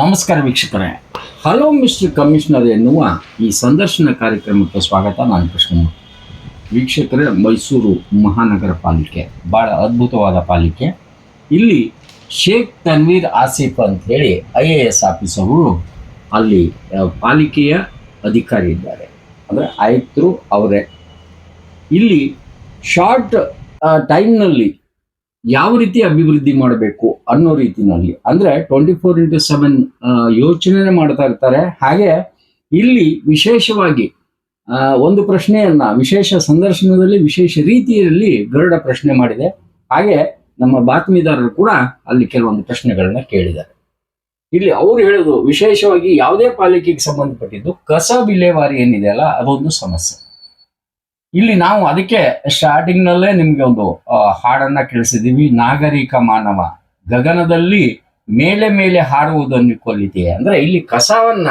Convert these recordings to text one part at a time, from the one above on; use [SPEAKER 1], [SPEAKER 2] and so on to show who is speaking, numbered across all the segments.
[SPEAKER 1] ನಮಸ್ಕಾರ ವೀಕ್ಷಕರೇ. Hello mister commissioner ಎನ್ನುವ ಈ ಸಂದರ್ಶನ ಕಾರ್ಯಕ್ರಮಕ್ಕೆ ಸ್ವಾಗತ, ನಾನು ಕೃಷ್ಣಮೂರ್ತಿ ವೀಕ್ಷಕರೇ, ಮೈಸೂರು ಮಹಾನಗರ ಪಾಲಿಕೆ ಭಾಳ ಅದ್ಭುತವಾದ ಪಾಲಿಕೆ. ಇಲ್ಲಿ ಶೇಖ್ ತನ್ವೀರ್ ಆಸಿಫ್ ಅಂತ ಹೇಳಿ ಐ ಎ ಎಸ್ ಆಫೀಸರು ಅಲ್ಲಿ ಪಾಲಿಕೆಯ ಅಧಿಕಾರಿ ಇದ್ದಾರೆ. ಅಂದರೆ ಆಯುಕ್ತರು ಅವರೇ. ಇಲ್ಲಿ ಶಾರ್ಟ್ ಟೈಮ್ನಲ್ಲಿ ಯಾವ ರೀತಿ ಅಭಿವೃದ್ಧಿ ಮಾಡಬೇಕು ಅನ್ನೋ ರೀತಿನಲ್ಲಿ. ಅಂದ್ರೆ ಟ್ವೆಂಟಿ ಫೋರ್ ಇಂಟು ಸೆವೆನ್ ಯೋಚನೆ ಮಾಡ್ತಾ ಇರ್ತಾರೆ. ಹಾಗೆ ಇಲ್ಲಿ ವಿಶೇಷವಾಗಿ ಒಂದು ಪ್ರಶ್ನೆಯನ್ನ, ವಿಶೇಷ ಸಂದರ್ಶನದಲ್ಲಿ, ವಿಶೇಷ ರೀತಿಯಲ್ಲಿ ಗರುಡ ಪ್ರಶ್ನೆ ಮಾಡಿದೆ. ಹಾಗೆ ನಮ್ಮ ಬಾತ್ಮೀದಾರರು ಕೂಡ ಅಲ್ಲಿ ಕೆಲವೊಂದು ಪ್ರಶ್ನೆಗಳನ್ನ ಕೇಳಿದ್ದಾರೆ. ಇಲ್ಲಿ ಅವ್ರು ಹೇಳೋದು ವಿಶೇಷವಾಗಿ ಯಾವುದೇ ಪಾಲಿಕೆಗೆ ಸಂಬಂಧಪಟ್ಟಿದ್ದು ಕಸ ವಿಲೇವಾರಿ ಏನಿದೆ ಅಲ್ಲ, ಅದೊಂದು ಸಮಸ್ಯೆ. ಇಲ್ಲಿ ನಾವು ಅದಕ್ಕೆ ಸ್ಟಾರ್ಟಿಂಗ್ ನಲ್ಲೇ ನಿಮ್ಗೆ ಒಂದು ಹಾಡನ್ನ ಕೇಳಿಸಿದೀವಿ. ನಾಗರಿಕ ಮಾನವ. ಗಗನದಲ್ಲಿ ಮೇಲೆ ಮೇಲೆ ಹಾರುವುದನ್ನು ಕೊಲ್ಲಿದೆಯೇ? ಅಂದ್ರೆ ಇಲ್ಲಿ ಕಸವನ್ನ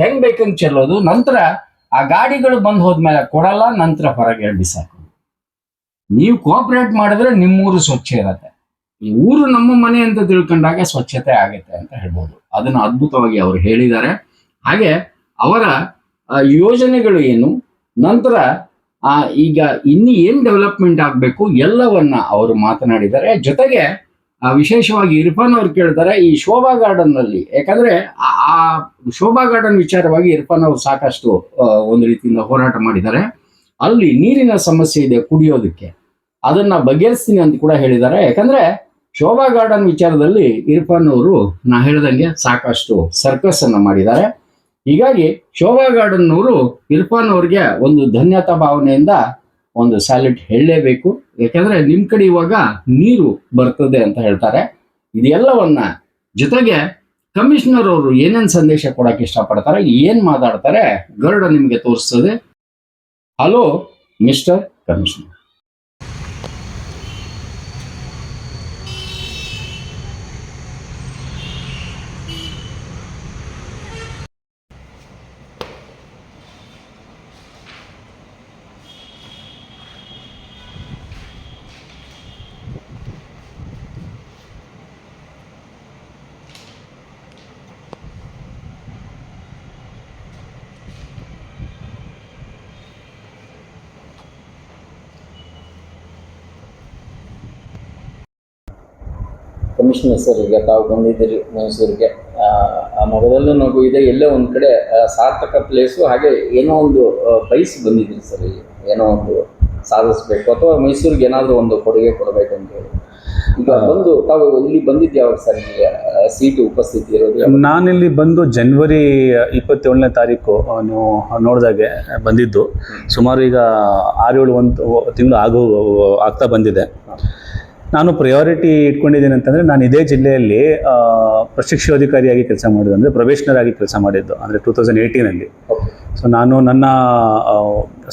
[SPEAKER 1] ಹೆಂಗ್ ಬೇಕಂಗ್ ಚೆಲ್ಲೋದು? ನಂತರ ಆ ಗಾಡಿಗಳು ಬಂದ್ ಹೋದ್ಮೇಲೆ ಕೊಡಲ್ಲ, ನಂತರ ಹೊರಗೆ ಬಿಸಾಕು ನೀವು ಕೋಆಪರೇಟ್ ಮಾಡಿದ್ರೆ ನಿಮ್ಮೂರು ಸ್ವಚ್ಛ ಇರತ್ತೆ. ಈ ಊರು ನಮ್ಮ ಮನೆ ಅಂತ ತಿಳ್ಕೊಂಡಾಗ ಸ್ವಚ್ಛತೆ ಆಗತ್ತೆ ಅಂತ ಹೇಳ್ಬೋದು. ಅದನ್ನ ಅದ್ಭುತವಾಗಿ ಅವರು ಹೇಳಿದ್ದಾರೆ. ಹಾಗೆ ಅವರ ಯೋಜನೆಗಳು ಏನು? ನಂತರ ಆ, ಈಗ ಇನ್ನು ಏನ್ ಡೆವಲಪ್ಮೆಂಟ್ ಆಗಬೇಕು ಎಲ್ಲವನ್ನ ಅವರು ಮಾತನಾಡಿದ್ದಾರೆ. ಜೊತೆಗೆ ವಿಶೇಷವಾಗಿ ಇರ್ಫಾನ್ ಅವ್ರು ಕೇಳ್ತಾರೆ, ಈ ಶೋಭಾ ಗಾರ್ಡನ್ನಲ್ಲಿ ಯಾಕಂದ್ರೆ ಆ- ಶೋಭಾ ಗಾರ್ಡನ್ ವಿಚಾರವಾಗಿ ಇರ್ಫಾನ್ ಅವರು ಸಾಕಷ್ಟು ಒಂದು ರೀತಿಯಿಂದ ಹೋರಾಟ ಮಾಡಿದ್ದಾರೆ. ಅಲ್ಲಿ ನೀರಿನ ಸಮಸ್ಯೆ ಇದೆ ಕುಡಿಯೋದಕ್ಕೆ. ಅದನ್ನ ಬಗೆಹರಿಸ್ತೀನಿ ಅಂತ ಕೂಡ ಹೇಳಿದ್ದಾರೆ. ಯಾಕಂದ್ರೆ, ಶೋಭಾ ಗಾರ್ಡನ್ ವಿಚಾರದಲ್ಲಿ ಇರ್ಫಾನ್ ಅವರು, ನಾ ಹೇಳ್ದಂಗೆ ಸಾಕಷ್ಟು ಸರ್ಕಸ್ ಅನ್ನ ಮಾಡಿದ್ದಾರೆ. ಹೀಗಾಗಿ ಶೋಭಾ ಗಾರ್ಡನ್ ಅವರು ಇರ್ಫಾನ್ ಅವ್ರಿಗೆ ಒಂದು ಧನ್ಯತಾ ಭಾವನೆಯಿಂದ ಒಂದು ಸ್ಯಾಲೆಟ್ ಹೇಳಲೇಬೇಕು. ಯಾಕಂದ್ರೆ ನಿಮ್ ಕಡೆ ಇವಾಗ ನೀರು ಬರ್ತದೆ ಅಂತ ಹೇಳ್ತಾರೆ. ಇದೆಲ್ಲವನ್ನ ಜೊತೆಗೆ ಕಮಿಷನರ್ ಅವರು ಏನೇನು ಸಂದೇಶ ಕೊಡಕ್ಕೆ ಇಷ್ಟಪಡ್ತಾರೆ, ಏನ್ ಮಾತಾಡ್ತಾರೆ, ಗರುಡ ನಿಮಗೆ ತೋರಿಸ್ತದೆ. Hello, mister commissioner.
[SPEAKER 2] Commissioner sir ಈಗ ತಾವು ಬಂದಿದ್ದೀರಿ ಮೈಸೂರಿಗೆ ಆ, ಮೊಗದಲ್ಲೂ ನಗು ಇದೆ ಎಲ್ಲೋ ಒಂದು ಕಡೆ ಸಾರ್ಥಕ ಪ್ಲೇಸು ಹಾಗೆ ಏನೋ ಒಂದು ಬೈಸ್ ಬಯಸಿ ಬಂದಿದ್ದೀರಿ ಸರ್ ಇಲ್ಲಿ. ಏನೋ ಒಂದು ಸಾಧಿಸ್ಬೇಕು ಅಥವಾ ಮೈಸೂರಿಗೆ ಏನಾದರೂ ಒಂದು ಕೊಡುಗೆ ಕೊಡಬೇಕು ಅಂತ ಹೇಳಿ. ಈಗ ಬಂದು ತಾವು ಇಲ್ಲಿ ಬಂದಿದ್ದು ಯಾವಾಗ ಸರ್ ನಿಮಗೆ? ಸೀಟು ಉಪಸ್ಥಿತಿ ಇರೋದು?
[SPEAKER 3] ನಾನಿಲ್ಲಿ ಬಂದು ಜನ್ವರಿ ಇಪ್ಪತ್ತೇಳನೇ ತಾರೀಕು ನೀವು ನೋಡಿದಾಗೆ ಬಂದಿದ್ದು. ಸುಮಾರು ಈಗ ಆರು ಏಳು ಒಂದು ತಿಂಗಳು ಆಗೋ ಆಗ್ತಾ ಬಂದಿದೆ. ನಾನು ಪ್ರಯಾರಿಟಿ ಇಟ್ಕೊಂಡಿದ್ದೀನಿ ಅಂತಂದರೆ ನಾನು ಇದೇ ಜಿಲ್ಲೆಯಲ್ಲಿ ಪ್ರಶಿಕ್ಷಣಾಧಿಕಾರಿಯಾಗಿ ಕೆಲಸ ಮಾಡಿದ್ದು, ಅಂದರೆ ಪ್ರೊಬೇಷನರ್ ಆಗಿ ಕೆಲಸ ಮಾಡಿದ್ದು, ಅಂದರೆ ಟೂ ತೌಸಂಡ್ ಏಯ್ಟೀನಲ್ಲಿ ಸೊ ನಾನು ನನ್ನ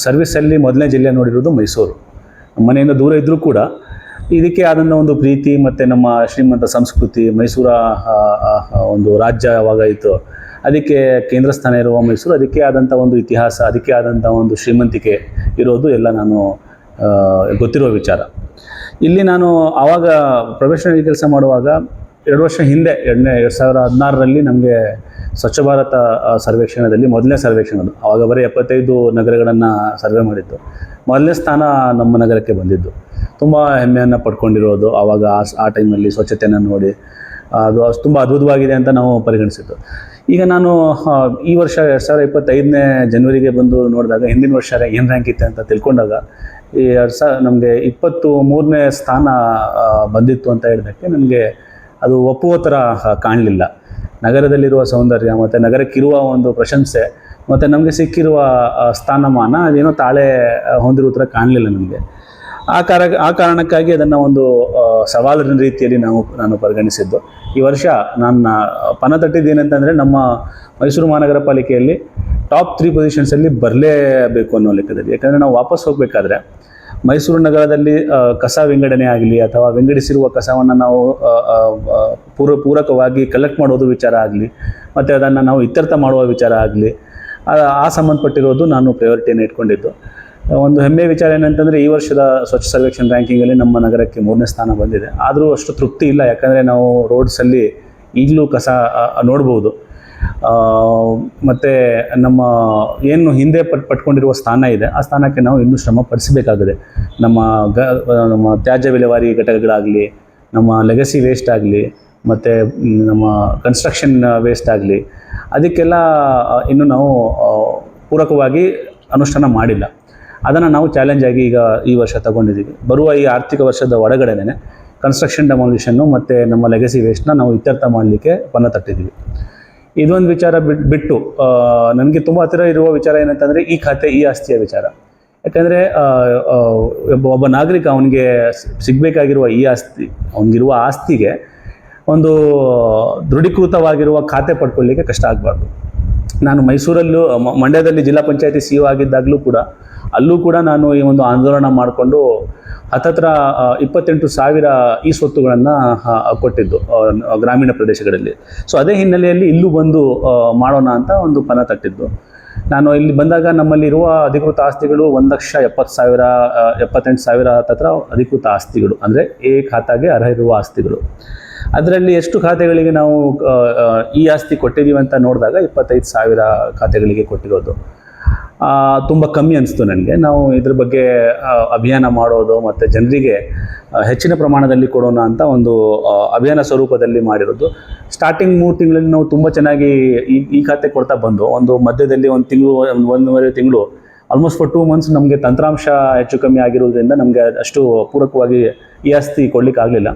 [SPEAKER 3] ಸರ್ವಿಸಲ್ಲಿ ಮೊದಲನೇ ಜಿಲ್ಲೆ ನೋಡಿರೋದು ಮೈಸೂರು. ಮನೆಯಿಂದ ದೂರ ಇದ್ದರೂ ಕೂಡ ಇದಕ್ಕೆ ಆದಂಥ ಒಂದು ಪ್ರೀತಿ ಮತ್ತು ನಮ್ಮ ಶ್ರೀಮಂತ ಸಂಸ್ಕೃತಿ, ಮೈಸೂರ ಒಂದು ರಾಜ್ಯ ಯಾವಾಗ ಇತ್ತು ಅದಕ್ಕೆ ಕೇಂದ್ರ ಸ್ಥಾನ ಇರುವ ಮೈಸೂರು, ಅದಕ್ಕೆ ಆದಂಥ ಒಂದು ಇತಿಹಾಸ, ಅದಕ್ಕೆ ಆದಂಥ ಒಂದು ಶ್ರೀಮಂತಿಕೆ ಇರೋದು ಎಲ್ಲ ನಾನು ಗೊತ್ತಿರುವ ವಿಚಾರ. ಇಲ್ಲಿ ನಾನು ಆವಾಗ ಪ್ರೊಫೆಷನಲ್ ಕೆಲಸ ಮಾಡುವಾಗ ಎರಡು ವರ್ಷ ಹಿಂದೆ, ಎರಡನೇ ಎರಡು ಸಾವಿರ ಹದಿನಾರರಲ್ಲಿ ನಮಗೆ ಸ್ವಚ್ಛ ಭಾರತ ಸರ್ವೇಕ್ಷಣದಲ್ಲಿ ಮೊದಲನೇ ಸರ್ವೇಕ್ಷಣ ಅದು. ಆವಾಗ ಬರೀ ಎಪ್ಪತ್ತೈದು ನಗರಗಳನ್ನು ಸರ್ವೆ ಮಾಡಿತ್ತು ಮೊದಲನೇ ಸ್ಥಾನ ನಮ್ಮ ನಗರಕ್ಕೆ ಬಂದಿದ್ದು. ತುಂಬ ಹೆಮ್ಮೆಯನ್ನು ಪಡ್ಕೊಂಡಿರೋದು ಆವಾಗ ಆ ಟೈಮಲ್ಲಿ ಸ್ವಚ್ಛತೆಯನ್ನು ನೋಡಿ. ಅದು ತುಂಬ ಅದ್ಭುತವಾಗಿದೆ ಅಂತ ನಾವು ಪರಿಗಣಿಸಿದ್ದು. ಈಗ ನಾನು ಈ ವರ್ಷ ಎರಡು ಸಾವಿರದ ಇಪ್ಪತ್ತೈದನೇ ಜನವರಿಗೆ ಬಂದು ನೋಡಿದಾಗ ಹಿಂದಿನ ವರ್ಷ ಏನು ರ್ಯಾಂಕ್ ಇತ್ತು ಅಂತ ತಿಳ್ಕೊಂಡಾಗ ಈ ಎರಡು ಸಾವಿರ ನಮಗೆ ಇಪ್ಪತ್ತು ಮೂರನೇ ಸ್ಥಾನ ಬಂದಿತ್ತು ಅಂತ ಹೇಳಿದಕ್ಕೆ ನನಗೆ ಅದು ಒಪ್ಪುವ ಥರ ಕಾಣಲಿಲ್ಲ. ನಗರದಲ್ಲಿರುವ ಸೌಂದರ್ಯ ಮತ್ತು ನಗರಕ್ಕಿರುವ ಒಂದು ಪ್ರಶಂಸೆ ಮತ್ತು ನಮಗೆ ಸಿಕ್ಕಿರುವ ಸ್ಥಾನಮಾನ ಅದೇನೋ ತಾಳೆ ಹೊಂದಿರುವ ಹೊಂದಿರೋ ಥರ ಕಾಣಲಿಲ್ಲ ನಮಗೆ. ಆ ಕಾರ ಆ ಕಾರಣಕ್ಕಾಗಿ ಅದನ್ನು ಒಂದು ಸವಾಲಿನ ರೀತಿಯಲ್ಲಿ ನಾವು, ನಾನು ಪರಿಗಣಿಸಿದ್ದು. ಈ ವರ್ಷ ನನ್ನ ಪಣ ತಟ್ಟಿದ್ದೇನೆಂತಂದರೆ ನಮ್ಮ ಮೈಸೂರು ಮಹಾನಗರ ಪಾಲಿಕೆಯಲ್ಲಿ ಟಾಪ್ ತ್ರೀ ಪೊಸಿಷನ್ಸಲ್ಲಿ ಬರಲೇಬೇಕು ಅನ್ನೋ ಲೆಕ್ಕದಲ್ಲಿ. ಯಾಕಂದರೆ ನಾವು ವಾಪಸ್ ಹೋಗಬೇಕಾದ್ರೆ ಮೈಸೂರು ನಗರದಲ್ಲಿ ಕಸ ವಿಂಗಡಣೆ ಆಗಲಿ ಅಥವಾ ವಿಂಗಡಿಸಿರುವ ಕಸವನ್ನು ನಾವು ಆ, ಆ, ಆ, ಪೂರ ಪೂರಕವಾಗಿ ಕಲೆಕ್ಟ್ ಮಾಡೋದು ವಿಚಾರ ಆಗಲಿ ಮತ್ತು ಅದನ್ನು ನಾವು ಇತ್ಯರ್ಥ ಮಾಡುವ ವಿಚಾರ ಆಗಲಿ ಆ ಸಂಬಂಧಪಟ್ಟಿರೋದು ನಾನು ಪ್ರಯಾರಿಟಿಯನ್ನು ಇಟ್ಕೊಂಡಿದ್ದು. ಒಂದು ಹೆಮ್ಮೆ ವಿಚಾರ ಏನಂತಂದರೆ ಈ ವರ್ಷದ ಸ್ವಚ್ಛ ಸರ್ವೇಕ್ಷಣ್ ರ್ಯಾಂಕಿಂಗಲ್ಲಿ ನಮ್ಮ ನಗರಕ್ಕೆ ಮೂರನೇ ಸ್ಥಾನ ಬಂದಿದೆ. ಆದರೂ ಅಷ್ಟು ತೃಪ್ತಿ ಇಲ್ಲ ಯಾಕಂದರೆ ನಾವು ರೋಡ್ಸಲ್ಲಿ ಈಗಲೂ ಕಸ ನೋಡ್ಬೋದು. ಮತ್ತೆ ನಮ್ಮ ಏನು ಹಿಂದೆ ಪಟ್, ಪಟ್ಕೊಂಡಿರುವ ಸ್ಥಾನ ಇದೆ, ಆ ಸ್ಥಾನಕ್ಕೆ ನಾವು ಇನ್ನೂ ಶ್ರಮ ಪಡಿಸಬೇಕಾಗಿದೆ. ನಮ್ಮ ಗ ನಮ್ಮ ತ್ಯಾಜ್ಯ ವಿಲೇವಾರಿ ಘಟಕಗಳಾಗಲಿ, ನಮ್ಮ ಲೆಗಸಿ ವೇಸ್ಟ್ ಆಗಲಿ, ಮತ್ತು ನಮ್ಮ ಕನ್ಸ್ಟ್ರಕ್ಷನ್ ವೇಸ್ಟ್ ಆಗಲಿ, ಅದಕ್ಕೆಲ್ಲ ಇನ್ನೂ ನಾವು ಪೂರಕವಾಗಿ ಅನುಷ್ಠಾನ ಮಾಡಿಲ್ಲ. ಅದನ್ನು ನಾವು ಚಾಲೆಂಜ್ ಆಗಿ ಈಗ ಈ ವರ್ಷ ತಗೊಂಡಿದ್ದೀವಿ ಬರುವ ಈ ಆರ್ಥಿಕ ವರ್ಷದ ಒಳಗಡೆನೆ ಕನ್ಸ್ಟ್ರಕ್ಷನ್ ಡೆಮಾಲಿಷನ್ನು ಮತ್ತು ನಮ್ಮ ಲೆಗಸಿ ವೇಸ್ಟ್ನ ನಾವು ಇತ್ಯರ್ಥ ಮಾಡಲಿಕ್ಕೆ ಪನ್ನ ತಟ್ಟಿದ್ದೀವಿ ಇದೊಂದು ವಿಚಾರ ಬಿಟ್ಟು ನನಗೆ ತುಂಬ ಹತ್ತಿರ ಇರುವ ವಿಚಾರ ಏನಂತಂದರೆ ಈ ಖಾತೆ, ಈ ಆಸ್ತಿಯ ವಿಚಾರ. ಯಾಕಂದರೆ ಒಬ್ಬ ನಾಗರಿಕ ಅವನಿಗೆ ಸಿಗಬೇಕಾಗಿರುವ ಈ ಆಸ್ತಿ, ಅವನಿಗಿರುವ ಆಸ್ತಿಗೆ ಒಂದು ದೃಢೀಕೃತವಾಗಿರುವ ಖಾತೆ ಪಡ್ಕೊಳ್ಳಿಕ್ಕೆ ಕಷ್ಟ ಆಗಬಾರ್ದು. ನಾನು ಮೈಸೂರಲ್ಲೂ ಮಂಡ್ಯದಲ್ಲಿ ಜಿಲ್ಲಾ ಪಂಚಾಯತಿ ಸಿ ಆಗಿದ್ದಾಗಲೂ ಕೂಡ, ಅಲ್ಲೂ ಕೂಡ ನಾನು ಈ ಒಂದು ಆಂದೋಲನ ಮಾಡಿಕೊಂಡು ಹತ್ತತ್ರ ಇಪ್ಪತ್ತೆಂಟು ಸಾವಿರ ಈ ಸ್ವತ್ತುಗಳನ್ನು ಕೊಟ್ಟಿದ್ದು ಗ್ರಾಮೀಣ ಪ್ರದೇಶಗಳಲ್ಲಿ. ಸೊ ಅದೇ ಹಿನ್ನೆಲೆಯಲ್ಲಿ ಇಲ್ಲೂ ಬಂದು ಮಾಡೋಣ ಅಂತ ಒಂದು ಪಣ ತಟ್ಟಿದ್ದು. ನಾನು ಇಲ್ಲಿ ಬಂದಾಗ ನಮ್ಮಲ್ಲಿರುವ ಅಧಿಕೃತ ಆಸ್ತಿಗಳು ಒಂದು ಲಕ್ಷ ಎಪ್ಪತ್ತು ಸಾವಿರ ಎಪ್ಪತ್ತೆಂಟು ಸಾವಿರ ಹತ್ತತ್ರ ಅಧಿಕೃತ ಆಸ್ತಿಗಳು, ಅಂದರೆ ಎ ಖಾತಾಗೆ ಅರ್ಹ ಇರುವ ಆಸ್ತಿಗಳು. ಅದರಲ್ಲಿ ಎಷ್ಟು ಖಾತೆಗಳಿಗೆ ನಾವು ಈ ಆಸ್ತಿ ಕೊಟ್ಟಿದ್ದೀವಿ ಅಂತ ನೋಡಿದಾಗ ಇಪ್ಪತ್ತೈದು ಸಾವಿರ ಖಾತೆಗಳಿಗೆ ಕೊಟ್ಟಿರೋದು. ತುಂಬ ಕಮ್ಮಿ ಅನಿಸ್ತು ನನಗೆ. ನಾವು ಇದ್ರ ಬಗ್ಗೆ ಅಭಿಯಾನ ಮಾಡೋದು ಮತ್ತು ಜನರಿಗೆ ಹೆಚ್ಚಿನ ಪ್ರಮಾಣದಲ್ಲಿ ಕೊಡೋಣ ಅಂತ ಒಂದು ಅಭಿಯಾನ ಸ್ವರೂಪದಲ್ಲಿ ಮಾಡಿರೋದು. ಸ್ಟಾರ್ಟಿಂಗ್ ಮೂರು ತಿಂಗಳಲ್ಲಿ ನಾವು ತುಂಬ ಚೆನ್ನಾಗಿ ಈ ಈ ಖಾತೆ ಕೊಡ್ತಾ ಬಂದು, ಒಂದು ಮಧ್ಯದಲ್ಲಿ ಒಂದು ತಿಂಗಳು, ಒಂದು ಒಂದೂವರೆ ತಿಂಗಳು ಆಲ್ಮೋಸ್ಟ್ ಫಾರ್ ಟೂ ಮಂತ್ಸ್ ನಮಗೆ ತಂತ್ರಾಂಶ ಹೆಚ್ಚು ಕಮ್ಮಿ ಆಗಿರೋದ್ರಿಂದ ನಮಗೆ ಅಷ್ಟು ಪೂರಕವಾಗಿ ಈ ಆಸ್ತಿ ಕೊಡ್ಲಿಕ್ಕೆ ಆಗಲಿಲ್ಲ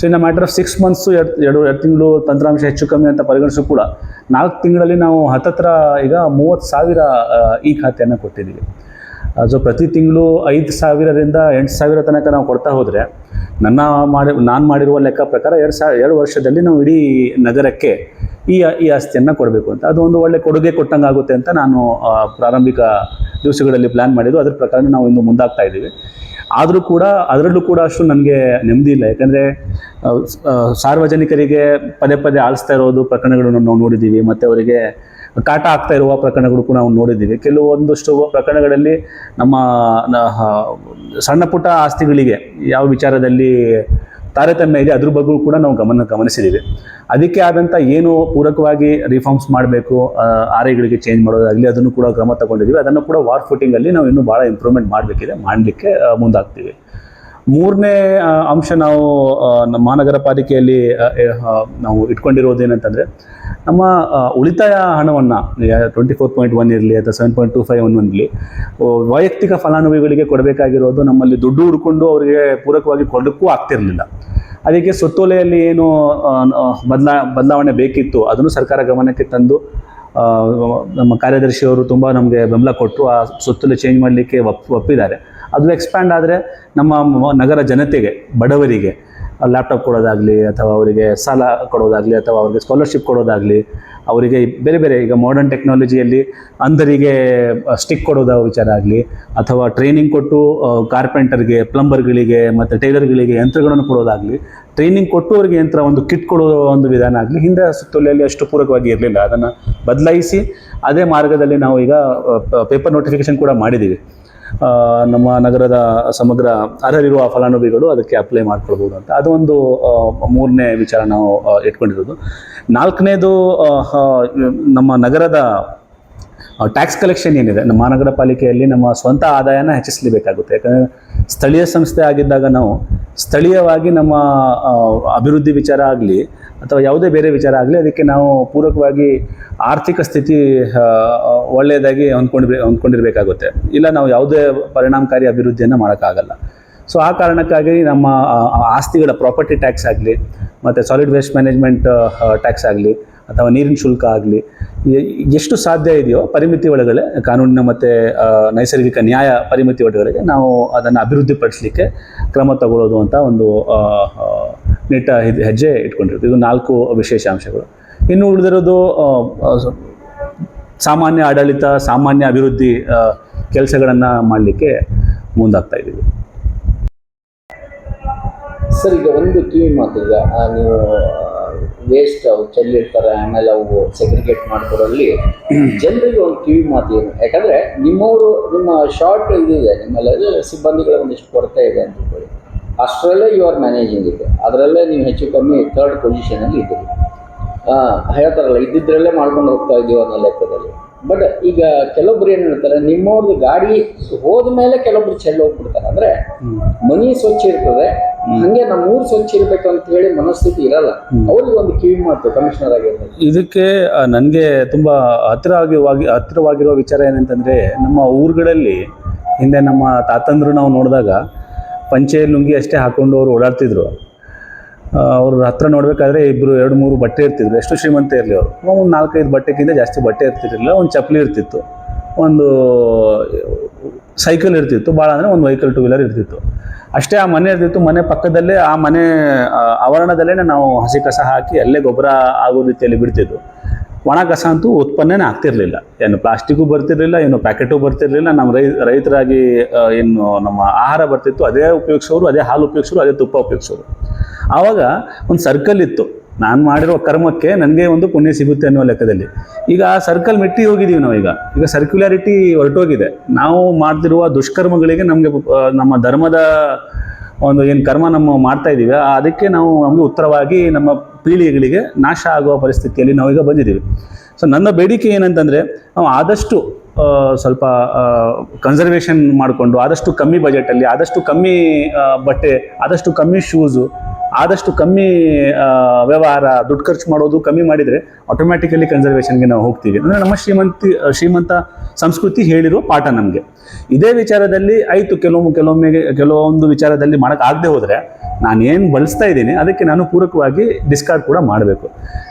[SPEAKER 3] ಸೊ ಇನ್ನು ಮ್ಯಾಟರ್ ಆಫ್ ಸಿಕ್ಸ್ ಮಂತ್ಸು ಎರಡು ಎರಡು ಎರಡು ತಿಂಗಳು ತಂತ್ರಾಂಶ ಹೆಚ್ಚು ಕಮ್ಮಿ ಅಂತ ಪರಿಗಣಿಸು ಕೂಡ, ನಾಲ್ಕು ತಿಂಗಳಲ್ಲಿ ನಾವು ಹತ್ತತ್ರ ಈಗ ಮೂವತ್ತು ಸಾವಿರ ಈ ಖಾತೆಯನ್ನು ಕೊಟ್ಟಿದ್ದೀವಿ. ಸೊ ಪ್ರತಿ ತಿಂಗಳು ಐದು ಸಾವಿರದಿಂದ ಎಂಟು ಸಾವಿರ ತನಕ ನಾವು ಕೊಡ್ತಾ ಹೋದರೆ, ನನ್ನ ಮಾಡಿ, ನಾನು ಮಾಡಿರುವ ಲೆಕ್ಕ ಪ್ರಕಾರ ಎರಡು ಸಾವಿರ ಎರಡು ವರ್ಷದಲ್ಲಿ ನಾವು ಇಡೀ ನಗರಕ್ಕೆ ಈ ಈ ಆಸ್ತಿಯನ್ನು ಕೊಡಬೇಕು ಅಂತ. ಅದು ಒಂದು ಒಳ್ಳೆ ಕೊಡುಗೆ ಕೊಟ್ಟಂಗೆ ಆಗುತ್ತೆ ಅಂತ ನಾನು ಪ್ರಾರಂಭಿಕ ದಿವಸಗಳಲ್ಲಿ ಪ್ಲ್ಯಾನ್ ಮಾಡಿದ್ದು. ಅದ್ರ ಪ್ರಕಾರ ನಾವು ಇನ್ನು ಮುಂದಾಗ್ತಾ ಇದ್ದೀವಿ. ಆದರೂ ಕೂಡ ಅದರಲ್ಲೂ ಕೂಡ ಅಷ್ಟು ನನಗೆ ನೆಮ್ಮದಿ ಇಲ್ಲ. ಯಾಕಂದರೆ ಸಾರ್ವಜನಿಕರಿಗೆ ಪದೇ ಪದೇ ಆಳಿಸ್ತಾ ಇರೋದು ಪ್ರಕರಣಗಳನ್ನು ನಾವು ನೋಡಿದ್ದೀವಿ. ಮತ್ತು ಅವರಿಗೆ ಕಾಟ ಆಗ್ತಾ ಇರುವ ಪ್ರಕರಣಗಳು ಕೂಡ ನಾವು ನೋಡಿದ್ದೀವಿ. ಕೆಲವೊಂದಷ್ಟು ಪ್ರಕರಣಗಳಲ್ಲಿ ನಮ್ಮ ಸಣ್ಣ ಪುಟ್ಟ ಆಸ್ತಿಗಳಿಗೆ ಯಾವ ವಿಚಾರದಲ್ಲಿ ತಾರತಮ್ಯ ಇದೆ, ಅದ್ರ ಬಗ್ಗೆ ಕೂಡ ನಾವು ಗಮನ ಗಮನಿಸಿದ್ದೀವಿ ಅದಕ್ಕೆ ಆದಂಥ ಏನು ಪೂರಕವಾಗಿ ರಿಫಾರ್ಮ್ಸ್ ಮಾಡಬೇಕು ಆರ್ ಐಗಳಿಗೆ ಚೇಂಜ್ ಮಾಡೋದಾಗಲಿ, ಅದನ್ನು ಕೂಡ ಕ್ರಮ ತಗೊಂಡಿದ್ದೀವಿ ಅದನ್ನು ಕೂಡ ವಾರ್ ಫುಟಿಂಗಲ್ಲಿ ನಾವು ಇನ್ನೂ ಭಾಳ ಇಂಪ್ರೂವ್ಮೆಂಟ್ ಮಾಡಬೇಕಿದೆ, ಮಾಡಲಿಕ್ಕೆ ಮುಂದಾಗ್ತೀವಿ. ಮೂರನೇ ಅಂಶ ನಾವು ನಮ್ಮ ಮಹಾನಗರ ಪಾಲಿಕೆಯಲ್ಲಿ ನಾವು ಇಟ್ಕೊಂಡಿರೋದು ಏನಂತಂದರೆ, ನಮ್ಮ ಉಳಿತಾಯ ಹಣವನ್ನು ಟ್ವೆಂಟಿ ಫೋರ್ ಪಾಯಿಂಟ್ ಒನ್ ಇರಲಿ ಅಥವಾ seven point two five one ಇರಲಿ ವೈಯಕ್ತಿಕ ಫಲಾನುಭವಿಗಳಿಗೆ ಕೊಡಬೇಕಾಗಿರೋದು ನಮ್ಮಲ್ಲಿ ದುಡ್ಡು ಹುಡ್ಕೊಂಡು ಅವರಿಗೆ ಪೂರಕವಾಗಿ ಕೊಡೋಕ್ಕೂ ಆಗ್ತಿರಲಿಲ್ಲ. ಅದಕ್ಕೆ ಸುತ್ತೋಲೆಯಲ್ಲಿ ಏನು ಬದಲಾ ಬದಲಾವಣೆ ಬೇಕಿತ್ತು, ಅದನ್ನು ಸರ್ಕಾರ ಗಮನಕ್ಕೆ ತಂದು ನಮ್ಮ ಕಾರ್ಯದರ್ಶಿಯವರು ತುಂಬ ನಮಗೆ ಬೆಂಬಲ ಕೊಟ್ಟರು, ಆ ಸುತ್ತಲೂ ಚೇಂಜ್ ಮಾಡಲಿಕ್ಕೆ ಒಪ್, ಒಪ್ಪಿದ್ದಾರೆ. ಅದು ಎಕ್ಸ್ಪ್ಯಾಂಡ್ ಆದರೆ ನಮ್ಮ ನಗರ ಜನತೆಗೆ, ಬಡವರಿಗೆ ಲ್ಯಾಪ್ಟಾಪ್ ಕೊಡೋದಾಗಲಿ ಅಥವಾ ಅವರಿಗೆ ಸಾಲ ಕೊಡೋದಾಗಲಿ ಅಥವಾ ಅವರಿಗೆ ಸ್ಕಾಲರ್ಶಿಪ್ ಕೊಡೋದಾಗಲಿ ಅವರಿಗೆ ಬೇರೆ ಬೇರೆ ಈಗ ಮಾಡರ್ನ್ ಟೆಕ್ನಾಲಜಿಯಲ್ಲಿ ಅಂಧರಿಗೆ ಸ್ಟಿಕ್ ಕೊಡೋದ ವಿಚಾರ ಆಗಲಿ, ಅಥವಾ ಟ್ರೈನಿಂಗ್ ಕೊಟ್ಟು ಕಾರ್ಪೆಂಟರ್ಗೆ ಪ್ಲಂಬರ್ಗಳಿಗೆ ಮತ್ತು ಟೈಲರ್ಗಳಿಗೆ ಯಂತ್ರಗಳನ್ನು ಕೊಡೋದಾಗಲಿ ಟ್ರೈನಿಂಗ್ ಕೊಟ್ಟು ಅವರಿಗೆ ಯಂತ್ರ ಒಂದು ಕಿಟ್ ಕೊಡೋ ಒಂದು ವಿಧಾನ ಆಗಲಿ, ಹಿಂದೆ ಸುತ್ತೋಲೆಯಲ್ಲಿ ಅಷ್ಟು ಪೂರಕವಾಗಿ ಇರಲಿಲ್ಲ. ಅದನ್ನು ಬದಲಾಯಿಸಿ, ಅದೇ ಮಾರ್ಗದಲ್ಲಿ ನಾವು ಈಗ ಪೇಪರ್ ನೋಟಿಫಿಕೇಶನ್ ಕೂಡ ಮಾಡಿದ್ದೀವಿ. ನಮ್ಮ ನಗರದ ಸಮಗ್ರ ಅರ್ಹರಿರುವ ಫಲಾನುಭವಿಗಳು ಅದಕ್ಕೆ ಅಪ್ಲೈ ಮಾಡ್ಕೊಳ್ಬೋದು ಅಂತ. ಅದೊಂದು ಮೂರನೇ ವಿಚಾರ ನಾವು ಇಟ್ಕೊಂಡಿರೋದು. ನಾಲ್ಕನೇದು ನಮ್ಮ ನಗರದ ಟ್ಯಾಕ್ಸ್ ಕಲೆಕ್ಷನ್ ಏನಿದೆ, ನಮ್ಮ ಮಹಾನಗರ ಪಾಲಿಕೆಯಲ್ಲಿ ನಮ್ಮ ಸ್ವಂತ ಆದಾಯನ ಹೆಚ್ಚಿಸಲೇಬೇಕಾಗುತ್ತೆ. ಯಾಕಂದರೆ ಸ್ಥಳೀಯ ಸಂಸ್ಥೆ ಆಗಿದ್ದಾಗ ನಾವು ಸ್ಥಳೀಯವಾಗಿ ನಮ್ಮ ಅಭಿವೃದ್ಧಿ ವಿಚಾರ ಆಗಲಿ ಅಥವಾ ಯಾವುದೇ ಬೇರೆ ವಿಚಾರ ಆಗಲಿ, ಅದಕ್ಕೆ ನಾವು ಪೂರಕವಾಗಿ ಆರ್ಥಿಕ ಸ್ಥಿತಿ ಒಳ್ಳೆಯದಾಗಿ ಹೊಂದ್ಕೊಂಡಿರ್ ಹೊಂದ್ಕೊಂಡಿರಬೇಕಾಗುತ್ತೆ. ಇಲ್ಲ, ನಾವು ಯಾವುದೇ ಪರಿಣಾಮಕಾರಿ ಅಭಿವೃದ್ಧಿಯನ್ನು ಮಾಡೋಕ್ಕಾಗಲ್ಲ. ಸೊ ಆ ಕಾರಣಕ್ಕಾಗಿ ನಮ್ಮ ಆಸ್ತಿಗಳ ಪ್ರಾಪರ್ಟಿ ಟ್ಯಾಕ್ಸ್ ಆಗಲಿ, ಮತ್ತು ಸಾಲಿಡ್ ವೇಸ್ಟ್ ಮ್ಯಾನೇಜ್ಮೆಂಟ್ ಟ್ಯಾಕ್ಸ್ ಆಗಲಿ, ಅಥವಾ ನೀರಿನ ಶುಲ್ಕ ಆಗಲಿ ಎಷ್ಟು ಸಾಧ್ಯ ಇದೆಯೋ ಪರಿಮಿತಿ ಒಳಗಡೆ, ಕಾನೂನಿನ ಮತ್ತು ನೈಸರ್ಗಿಕ ನ್ಯಾಯ ಪರಿಮಿತಿ ಒಳಗಡೆ ನಾವು ಅದನ್ನು ಅಭಿವೃದ್ಧಿಪಡಿಸಲಿಕ್ಕೆ ಕ್ರಮ ತಗೊಳ್ಳೋದು ಅಂತ ಒಂದು ನಿಟ್ಟ ಹೆಜ್ಜೆ- ಇಟ್ಕೊಂಡಿರೋದು ಇದು ನಾಲ್ಕು ವಿಶೇಷ ಅಂಶಗಳು ಇನ್ನು ಉಳಿದಿರೋದು ಸಾಮಾನ್ಯ ಆಡಳಿತ, ಸಾಮಾನ್ಯ ಅಭಿವೃದ್ಧಿ ಕೆಲಸಗಳನ್ನು ಮಾಡಲಿಕ್ಕೆ ಮುಂದಾಗ್ತಾ ಇದ್ದೀವಿ.
[SPEAKER 2] ಸರ್, ಈಗ ಒಂದು ಕಿವಿ ಮಾತು ಈಗ ನೀವು ವೇಸ್ಟ್ ಅವು ಚೆಲ್ಲಿರ್ತಾರೆ, ಆಮೇಲೆ ಅವು ಸೆಗ್ರಿಗೇಟ್ ಮಾಡ್ಕೊಡೋಲ್ಲಿ ಜನರಿಗೆ ಒಂದು ಕಿವಿ ಮಾತು ಏನು? ಯಾಕಂದರೆ ನಿಮ್ಮವರು ನಿಮ್ಮ ಶಾರ್ಟ್ ಇದಿದೆ ನಿಮ್ಮಲ್ಲಿ ಸಿಬ್ಬಂದಿಗಳ ಒಂದಿಷ್ಟು ಕೊರತೆ ಇದೆ ಅಂತ ತಿಳ್ಕೊಳ್ಳಿ. ಅಷ್ಟರಲ್ಲೇ ಯು ಆರ್ ಮ್ಯಾನೇಜಿಂಗ್ ಇದೆ ಅದರಲ್ಲೇ ನೀವು ಹೆಚ್ಚು ಕಮ್ಮಿ ಥರ್ಡ್ ಪೊಸಿಷನಲ್ಲಿ ಇದ್ದೀರಿ. ಹೇಳ್ತಾರಲ್ಲ ಇದ್ದಿದ್ರಲ್ಲೇ ಮಾಡ್ಕೊಂಡು ಹೋಗ್ತಾ ಇದೀವಿ ಅನ್ನೋ ಲೆಕ್ಕದಲ್ಲಿ. ಬಟ್ ಈಗ ಕೆಲವೊಬ್ರು ಏನು ಹೇಳ್ತಾರೆ ನಿಮ್ಮವ್ರದ್ದು ಗಾಡಿ ಹೋದ ಮೇಲೆ ಕೆಲವೊಬ್ರು ಚೆಲ್ಲಿ ಹೋಗ್ಬಿಡ್ತಾರೆ. ಅಂದರೆ ಮನಿ ಸ್ವಚ್ಛ ಇರ್ತದೆ ಹಂಗೆ ನಮ್ಮ ಊರು ಸ್ವಚ್ಛ ಇರಬೇಕು ಅಂತ ಹೇಳಿ ಮನಸ್ಥಿತಿ ಇರಲ್ಲ. ಅವ್ರಿಗೆ ಒಂದು ಕಿವಿ ಮಾತು ಕಮಿಷನರ್ ಆಗಿ
[SPEAKER 3] ಇದಕ್ಕೆ ನನಗೆ ತುಂಬ ಹತ್ತಿರವಾಗಿ ಹತ್ತಿರವಾಗಿರುವ ವಿಚಾರ ಏನಂತಂದರೆ ನಮ್ಮ ಊರುಗಳಲ್ಲಿ ಹಿಂದೆ ನಮ್ಮ ತಾತಂದ್ರು ನಾವು ನೋಡಿದಾಗ ಪಂಚೆ ಲುಂಗಿ ಅಷ್ಟೇ ಹಾಕೊಂಡು ಅವರು ಓಡಾಡ್ತಿದ್ರು. ಅವರು ಹತ್ರ ನೋಡಬೇಕಾದ್ರೆ ಇಬ್ಬರು ಎರಡು ಮೂರು ಬಟ್ಟೆ ಇರ್ತಿದ್ರು. ಎಷ್ಟು ಶ್ರೀಮಂತ ಇರಲಿ ಅವರು. ಒಂದು ನಾಲ್ಕೈದು ಬಟ್ಟೆಗಿಂತ ಜಾಸ್ತಿ ಬಟ್ಟೆ ಇರ್ತಿರಲಿಲ್ಲ. ಒಂದು ಚಪ್ಪಲಿ ಇರ್ತಿತ್ತು. ಒಂದು ಸೈಕಲ್ ಇರ್ತಿತ್ತು. ಭಾಳ ಅಂದರೆ ಒಂದು ವೆಹಿಕಲ್ ಟೂ ವೀಲರ್ ಇರ್ತಿತ್ತು. ಅಷ್ಟೇ ಆ ಮನೆ ಇರ್ತಿತ್ತು. ಮನೆ ಪಕ್ಕದಲ್ಲೇ ಆ ಮನೆ ಆವರಣದಲ್ಲೇ ನಾವು ಹಸಿ ಕಸ ಹಾಕಿ ಅಲ್ಲೇ ಗೊಬ್ಬರ ಆಗೋ ರೀತಿಯಲ್ಲಿ ಬಿಡ್ತಿದ್ದು ಒಣ ಕಸ ಅಂತೂ ಉತ್ಪನ್ನನೇ ಆಗ್ತಿರ್ಲಿಲ್ಲ. ಏನು ಪ್ಲಾಸ್ಟಿಕ್ಕು ಬರ್ತಿರಲಿಲ್ಲ, ಏನು ಪ್ಯಾಕೆಟು ಬರ್ತಿರಲಿಲ್ಲ. ನಮ್ಮ ರೈ, ರೈತರಾಗಿ ಏನು ನಮ್ಮ ಆಹಾರ ಬರ್ತಿತ್ತು, ಅದೇ ಉಪಯೋಗಿಸೋರು, ಅದೇ ಹಾಲು ಉಪಯೋಗಿಸೋರು, ಅದೇ ತುಪ್ಪ ಉಪಯೋಗಿಸೋರು. ಆವಾಗ ಒಂದು ಸರ್ಕಲ್ ಇತ್ತು. ನಾನು ಮಾಡಿರೋ ಕರ್ಮಕ್ಕೆ ನನಗೆ ಒಂದು ಪುಣ್ಯ ಸಿಗುತ್ತೆ ಅನ್ನೋ ಲೆಕ್ಕದಲ್ಲಿ. ಈಗ ಆ ಸರ್ಕಲ್ ಮೆಟ್ಟಿ ಹೋಗಿದ್ದೀವಿ ನಾವು ಈಗ ಸರ್ಕ್ಯುಲಾರಿಟಿ ಹೊರಟೋಗಿದೆ. ನಾವು ಮಾಡ್ತಿರುವ ದುಷ್ಕರ್ಮಗಳಿಗೆ ನಮಗೆ ನಮ್ಮ ಧರ್ಮದ ಒಂದು ಏನು ಕರ್ಮ ನಮ್ಮ ಮಾಡ್ತಾ ಇದ್ದೀವಿ ಅದಕ್ಕೆ ನಾವು ನಮಗೆ ಉತ್ತರವಾಗಿ ನಮ್ಮ ಪೀಳಿಗೆಗಳಿಗೆ ನಾಶ ಆಗುವ ಪರಿಸ್ಥಿತಿಯಲ್ಲಿ ನಾವೀಗ ಬಂದಿದ್ದೀವಿ. ಸೊ ನನ್ನ ಬೇಡಿಕೆ ಏನಂತಂದರೆ, ನಾವು ಆದಷ್ಟು ಸ್ವಲ್ಪ ಕನ್ಸರ್ವೇಷನ್ ಮಾಡಿಕೊಂಡು, ಆದಷ್ಟು ಕಮ್ಮಿ ಬಜೆಟಲ್ಲಿ ಆದಷ್ಟು ಕಮ್ಮಿ ಬಟ್ಟೆ, ಆದಷ್ಟು ಕಮ್ಮಿ ಶೂಸು ಆದಷ್ಟು ಕಮ್ಮಿ ವ್ಯವಹಾರ, ದುಡ್ಡು ಖರ್ಚು ಮಾಡೋದು ಕಮ್ಮಿ ಮಾಡಿದರೆ ಆಟೋಮ್ಯಾಟಿಕಲಿ ಕನ್ಸರ್ವೇಷನ್ಗೆ ನಾವು ಹೋಗ್ತೀವಿ. ಅಂದರೆ ನಮ್ಮ ಶ್ರೀಮಂತಿ ಶ್ರೀಮಂತ ಸಂಸ್ಕೃತಿ ಹೇಳಿರೋ ಪಾಠ ನಮಗೆ. ಇದೇ ವಿಚಾರದಲ್ಲಿ ಆಯಿತು, ಕೆಲವೊಮ್ಮೆ ಕೆಲವೊಮ್ಮೆ ಕೆಲವೊಂದು ವಿಚಾರದಲ್ಲಿ ಮಾಡೋಕ್ಕಾಗದೆ ಹೋದರೆ ನಾನು ಏನು ಬಳಸ್ತಾ ಇದ್ದೀನಿ, ಅದಕ್ಕೆ ನಾನು ಪೂರಕವಾಗಿ ಡಿಸ್ಕಾರ್ಡ್ ಕೂಡ ಮಾಡಬೇಕು.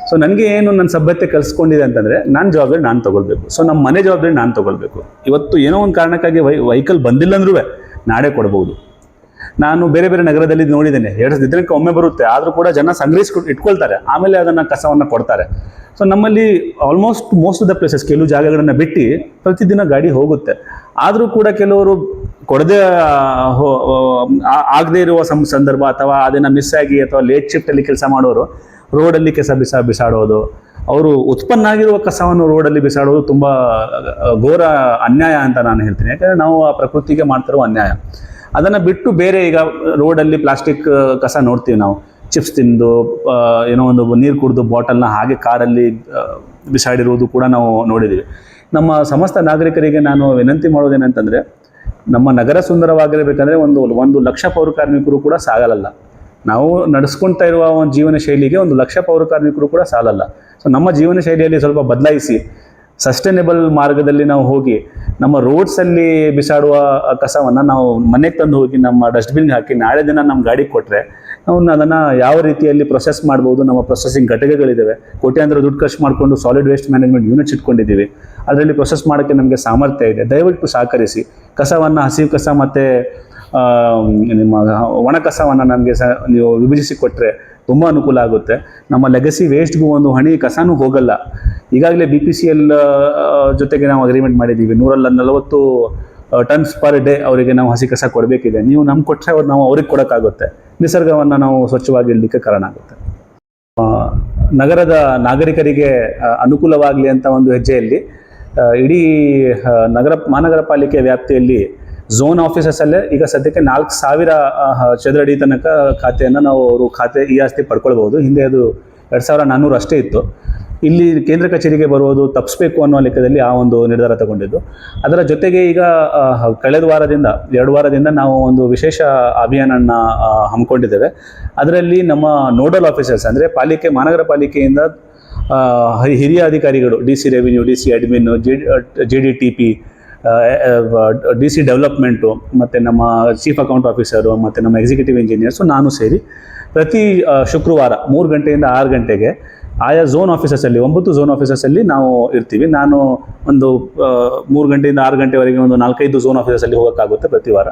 [SPEAKER 3] ಸೊ ನನಗೆ ಏನು ನನ್ನ ಸಭ್ಯತೆ ಕಲಿಸ್ಕೊಂಡಿದೆ ಅಂತಂದರೆ ನನ್ನ ಜವಾಬ್ದಾರಿ ನಾನು ತೊಗೊಳ್ಬೇಕು. ಸೊ ನಮ್ಮ ಮನೆ ಜವಾಬ್ದಾರಿ ನಾನು ತೊಗೊಳ್ಬೇಕು. ಇವತ್ತು ಏನೋ ಒಂದು ಕಾರಣಕ್ಕಾಗಿ ವೈ ವೆಹಿಕಲ್ ಬಂದಿಲ್ಲ ಅಂದ್ರೂ ನಾಳೆ ಕೊಡ್ಬೋದು. ನಾನು ಬೇರೆ ಬೇರೆ ನಗರದಲ್ಲಿ ನೋಡಿದ್ದೇನೆ. ಎರಡು ದಿನಕ್ಕೆ ಒಮ್ಮೆ ಬರುತ್ತೆ. ಆದರೂ ಕೂಡ ಜನ ಸಂಗ್ರಹಿಸಿ ಇಟ್ಕೊಳ್ತಾರೆ. ಆಮೇಲೆ ಅದನ್ನು ಕಸವನ್ನು ಕೊಡ್ತಾರೆ. ಸೊ ನಮ್ಮಲ್ಲಿ almost most of the places ಕೆಲವು ಜಾಗಗಳನ್ನು ಬಿಟ್ಟು ಪ್ರತಿದಿನ ಗಾಡಿ ಹೋಗುತ್ತೆ. ಆದರೂ ಕೂಡ ಕೆಲವರು ಕೊಡದೆ ಆಗದೇ ಇರುವ ಸಂದರ್ಭ ಅಥವಾ ಅದನ್ನು ಮಿಸ್ ಆಗಿ ಅಥವಾ ಲೇಟ್ ಶಿಫ್ಟಲ್ಲಿ ಕೆಲಸ ಮಾಡೋರು ರೋಡಲ್ಲಿ ಕಸ ಬಿಸ, ಬಿಸಾಡೋದು. ಅವರು ಉತ್ಪನ್ನ ಆಗಿರುವ ಕಸವನ್ನು ರೋಡಲ್ಲಿ ಬಿಸಾಡೋದು ತುಂಬ ಘೋರ ಅನ್ಯಾಯ ಅಂತ ನಾನು ಹೇಳ್ತೀನಿ. ಯಾಕಂದರೆ ನಾವು ಆ ಪ್ರಕೃತಿಗೆ ಮಾಡ್ತಿರೋ ಅನ್ಯಾಯ. ಅದನ್ನು ಬಿಟ್ಟು ಬೇರೆ ಈಗ ರೋಡಲ್ಲಿ ಪ್ಲಾಸ್ಟಿಕ್ ಕಸ ನೋಡ್ತೀವಿ ನಾವು. ಚಿಪ್ಸ್ ತಿಂದು ಏನೋ ಒಂದು ನೀರು ಕುಡಿದು ಬಾಟಲ್ನ ಹಾಗೆ ಕಾರಲ್ಲಿ ಬಿಸಾಡಿರುವುದು ಕೂಡ ನಾವು ನೋಡಿದ್ದೀವಿ ನಮ್ಮ ಸಮಸ್ತ ನಾಗರಿಕರಿಗೆ ನಾನು ವಿನಂತಿ ಮಾಡೋದೇನಂತಂದರೆ, ನಮ್ಮ ನಗರ ಸುಂದರವಾಗಿರಬೇಕಂದ್ರೆ ಒಂದು ಒಂದು ಲಕ್ಷ ಪೌರ ಕಾರ್ಮಿಕರು ಕೂಡ ಸಾಗಲ್ಲ ನಾವು ನಡೆಸ್ಕೊಳ್ತಾ ಇರುವ ಒಂದು ಜೀವನ ಶೈಲಿಗೆ ಒಂದು ಲಕ್ಷ ಪೌರ ಕಾರ್ಮಿಕರು ಕೂಡ ಸಾಲಲ್ಲ. ಸೊ ನಮ್ಮ ಜೀವನ ಶೈಲಿಯಲ್ಲಿ ಸ್ವಲ್ಪ ಬದಲಾಯಿಸಿ ಸಸ್ಟೈನೇಬಲ್ ಮಾರ್ಗದಲ್ಲಿ ನಾವು ಹೋಗಿ ನಮ್ಮ ರೋಡ್ಸಲ್ಲಿ ಬಿಸಾಡುವ ಕಸವನ್ನು ನಾವು ಮನೆಗೆ ತಂದು ಹೋಗಿ ನಮ್ಮ ಡಸ್ಟ್ಬಿನ್ಗೆ ಹಾಕಿ ನಾಳೆ ದಿನ ನಮ್ಮ ಗಾಡಿ ಕೊಟ್ಟರೆ ನಾವು ಅದನ್ನು ಯಾವ ರೀತಿಯಲ್ಲಿ ಪ್ರೊಸೆಸ್ ಮಾಡ್ಬೋದು, ನಮ್ಮ ಪ್ರೊಸೆಸಿಂಗ್ ಘಟಕಗಳಿದ್ದಾವೆ ಕೋಟ್ಯಾಂತರ ದುಡ್ಡು ಖರ್ಚು ಮಾಡಿಕೊಂಡು ಸಾಲಿಡ್ ವೇಸ್ಟ್ ಮ್ಯಾನೇಜ್ಮೆಂಟ್ ಯೂನಿಟ್ಸ್ ಇಟ್ಕೊಂಡಿದ್ದೀವಿ ಅದರಲ್ಲಿ ಪ್ರೊಸೆಸ್ ಮಾಡೋಕ್ಕೆ ನಮಗೆ ಸಾಮರ್ಥ್ಯ ಇದೆ. ದಯವಿಟ್ಟು ಸಹಕರಿಸಿ. ಕಸವನ್ನು, ಹಸಿವು ಕಸ ಮತ್ತು ನಿಮ್ಮ ಒಣ ಕಸವನ್ನು ನಮಗೆ ಸಹ ನೀವು ವಿಭಜಿಸಿ ಕೊಟ್ಟರೆ ತುಂಬ ಅನುಕೂಲ ಆಗುತ್ತೆ. ನಮ್ಮ ಲೆಗಸಿ ವೇಸ್ಟ್ಗೂ ಒಂದು ಹಣಿ ಕಸನೂ ಹೋಗಲ್ಲ. ಈಗಾಗಲೇ ಬಿ ಪಿ ಸಿ ಎಲ್ ಜೊತೆಗೆ ನಾವು ಅಗ್ರಿಮೆಂಟ್ ಮಾಡಿದ್ದೀವಿ. ನೂರಲ್ಲ ನಲವತ್ತು ಟನ್ಸ್ ಪರ್ ಡೇ ಅವರಿಗೆ ನಾವು ಹಸಿ ಕಸ ಕೊಡಬೇಕಿದೆ. ನೀವು ನಮ್ಗೆ ಕೊಟ್ಟರೆ ಅವ್ರು ನಾವು ಅವ್ರಿಗೆ ಕೊಡೋಕ್ಕಾಗುತ್ತೆ. ನಿಸರ್ಗವನ್ನು ನಾವು ಸ್ವಚ್ಛವಾಗಿ ಇಡಲಿಕ್ಕೆ ಕಾರಣ ಆಗುತ್ತೆ. ನಗರದ ನಾಗರಿಕರಿಗೆ ಅನುಕೂಲವಾಗಲಿ ಅಂತ ಒಂದು ಹೆಜ್ಜೆಯಲ್ಲಿ ಇಡೀ ನಗರ ಮಹಾನಗರ ಪಾಲಿಕೆ ವ್ಯಾಪ್ತಿಯಲ್ಲಿ ಝೋನ್ ಆಫೀಸಸಲ್ಲೇ ಈಗ ಸದ್ಯಕ್ಕೆ ನಾಲ್ಕು ಸಾವಿರ ಚದರ ಅಡಿ ತನಕ ಖಾತೆಯನ್ನು ನಾವು ಅವರು ಖಾತೆ ಈ ಆಸ್ತಿ ಪಡ್ಕೊಳ್ಬೋದು ಹಿಂದೆ ಅದು ಎರಡು ಸಾವಿರ ನಾನ್ನೂರು ಅಷ್ಟೇ ಇತ್ತು. ಇಲ್ಲಿ ಕೇಂದ್ರ ಕಚೇರಿಗೆ ಬರುವುದು ತಪ್ಪಿಸಬೇಕು ಅನ್ನೋ ಲೆಕ್ಕದಲ್ಲಿ ಆ ಒಂದು ನಿರ್ಧಾರ ತಗೊಂಡಿದ್ದು. ಅದರ ಜೊತೆಗೆ ಈಗ ಕಳೆದ ವಾರದಿಂದ, ಎರಡು ವಾರದಿಂದ ನಾವು ಒಂದು ವಿಶೇಷ ಅಭಿಯಾನನ ಹಮ್ಮಿಕೊಂಡಿದ್ದೇವೆ. ಅದರಲ್ಲಿ ನಮ್ಮ ನೋಡಲ್ ಆಫೀಸರ್ಸ್ ಅಂದರೆ ಪಾಲಿಕೆ, ಮಹಾನಗರ ಪಾಲಿಕೆಯಿಂದ ಹಿರಿಯ ಅಧಿಕಾರಿಗಳು, D C revenue, D C admin G G D T P D C development, ಮತ್ತು ನಮ್ಮ ಚೀಫ್ ಅಕೌಂಟ್ ಆಫೀಸರು, ಮತ್ತು ನಮ್ಮ ಎಕ್ಸಿಕ್ಯೂಟಿವ್ ಇಂಜಿನಿಯರ್ಸು ನಾನು ಸೇರಿ ಪ್ರತಿ ಶುಕ್ರವಾರ ಮೂರು ಗಂಟೆಯಿಂದ ಆರು ಗಂಟೆಗೆ ಆಯಾ ಝೋನ್ ಆಫೀಸಸಲ್ಲಿ, ಒಂಬತ್ತು ಝೋನ್ ಆಫೀಸಸಲ್ಲಿ ನಾವು ಇರ್ತೀವಿ. ನಾನು ಒಂದು ಮೂರು ಗಂಟೆಯಿಂದ ಆರು ಗಂಟೆವರೆಗೆ ಒಂದು ನಾಲ್ಕೈದು ಝೋನ್ ಆಫೀಸಲ್ಲಿ ಹೋಗೋಕ್ಕಾಗುತ್ತೆ ಪ್ರತಿ ವಾರ.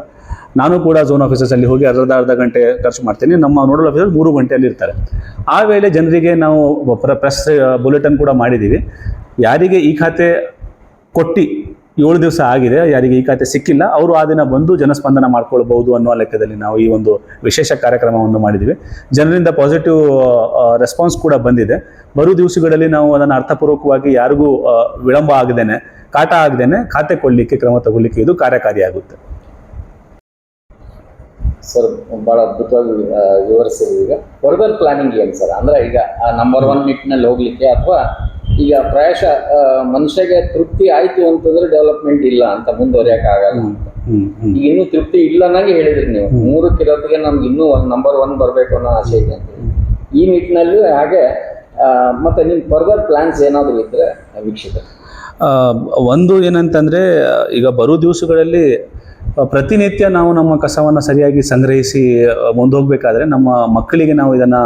[SPEAKER 3] ನಾನು ಕೂಡ ಝೋನ್ ಆಫೀಸಸಲ್ಲಿ ಹೋಗಿ ಅರ್ಧ ಅರ್ಧ ಗಂಟೆ ಖರ್ಚು ಮಾಡ್ತೀನಿ. ನಮ್ಮ ನೋಡಲ್ ಆಫೀಸರ್ ಮೂರು ಗಂಟೆಯಲ್ಲಿ ಇರ್ತಾರೆ. ಆ ವೇಳೆ ಜನರಿಗೆ ನಾವು ಪ್ರೆಸ್ ಬುಲೆಟನ್ ಕೂಡ ಮಾಡಿದ್ದೀವಿ. ಯಾರಿಗೆ ಈ ಖಾತೆ ಕೊಟ್ಟು ಏಳು ದಿವಸ ಆಗಿದೆ ಯಾರಿಗೆ ಈ ಖಾತೆ ಸಿಕ್ಕಿಲ್ಲ. ಅವರು ಆ ದಿನ ಬಂದು ಜನಸ್ಪಂದನ ಮಾಡ್ಕೊಳ್ಬಹುದು ಅನ್ನೋ ಲೆಕ್ಕದಲ್ಲಿ ನಾವು ಈ ಒಂದು ವಿಶೇಷ ಕಾರ್ಯಕ್ರಮವನ್ನು ಮಾಡಿದ್ದೀವಿ ಜನರಿಂದ ಪಾಸಿಟಿವ್ ರೆಸ್ಪಾನ್ಸ್ ಕೂಡ ಬಂದಿದೆ. ಬರೋ ದಿವಸಗಳಲ್ಲಿ ನಾವು ಅದನ್ನು ಅರ್ಥಪೂರ್ವಕವಾಗಿ ಯಾರಿಗೂ ವಿಳಂಬ ಆಗದೇನೆ ಕಾಟ ಆಗದೇನೆ ಖಾತೆ ಕೊಡಲಿಕ್ಕೆ ಕ್ರಮ ತಗೊಳ್ಳಿಕ್ಕೆ ಇದು ಕಾರ್ಯಕಾರಿಯಾಗುತ್ತೆ.
[SPEAKER 2] ಸರ್ ಭಾಳ ಅದ್ಭುತವಾಗಿ ವಿವರಿಸಿದ್ವಿ ಈಗ. ಫರ್ದರ್ ಪ್ಲಾನಿಂಗ್ ಏನು ಸರ್? ಅಂದರೆ ಈಗ ನಂಬರ್ ಒನ್ ನಿಟ್ಟಿನಲ್ಲಿ ಹೋಗ್ಲಿಕ್ಕೆ ಅಥವಾ ಈಗ ಪ್ರಾಯಶಃ ಮನುಷ್ಯಗೆ ತೃಪ್ತಿ ಆಯಿತು ಅಂತಂದ್ರೆ ಡೆವಲಪ್ಮೆಂಟ್ ಇಲ್ಲ ಅಂತ ಮುಂದುವರಿಯಕ್ಕೆ ಆಗಲ್ಲ ಅಂತ. ಈಗ ಇನ್ನೂ ತೃಪ್ತಿ ಇಲ್ಲ ಅನ್ನಂಗೆ ಹೇಳಿದ್ರಿ ನೀವು. ಮೂರಕ್ಕಿರೋತ್ತಿಗೆ ನಮ್ಗೆ ಇನ್ನೂ ಒಂದು ನಂಬರ್ ಒನ್ ಬರಬೇಕು ಅನ್ನೋ ಆಸೆ ಇದೆ ಅಂತ. ಈ ನಿಟ್ಟಿನಲ್ಲಿ ಹಾಗೆ ಮತ್ತೆ ನಿಮ್ಮ ಫರ್ದರ್ ಪ್ಲಾನ್ಸ್ ಏನಾದರೂ ಇದ್ರೆ
[SPEAKER 3] ವೀಕ್ಷಿತ ಒಂದು ಏನಂತಂದರೆ ಈಗ ಬರೋ ದಿವಸಗಳಲ್ಲಿ ಪ್ರತಿನಿತ್ಯ ನಾವು ನಮ್ಮ ಕಸವನ್ನು ಸರಿಯಾಗಿ ಸಂಗ್ರಹಿಸಿ ಮುಂದೋಗ್ಬೇಕಾದ್ರೆ ನಮ್ಮ ಮಕ್ಕಳಿಗೆ ನಾವು ಇದನ್ನು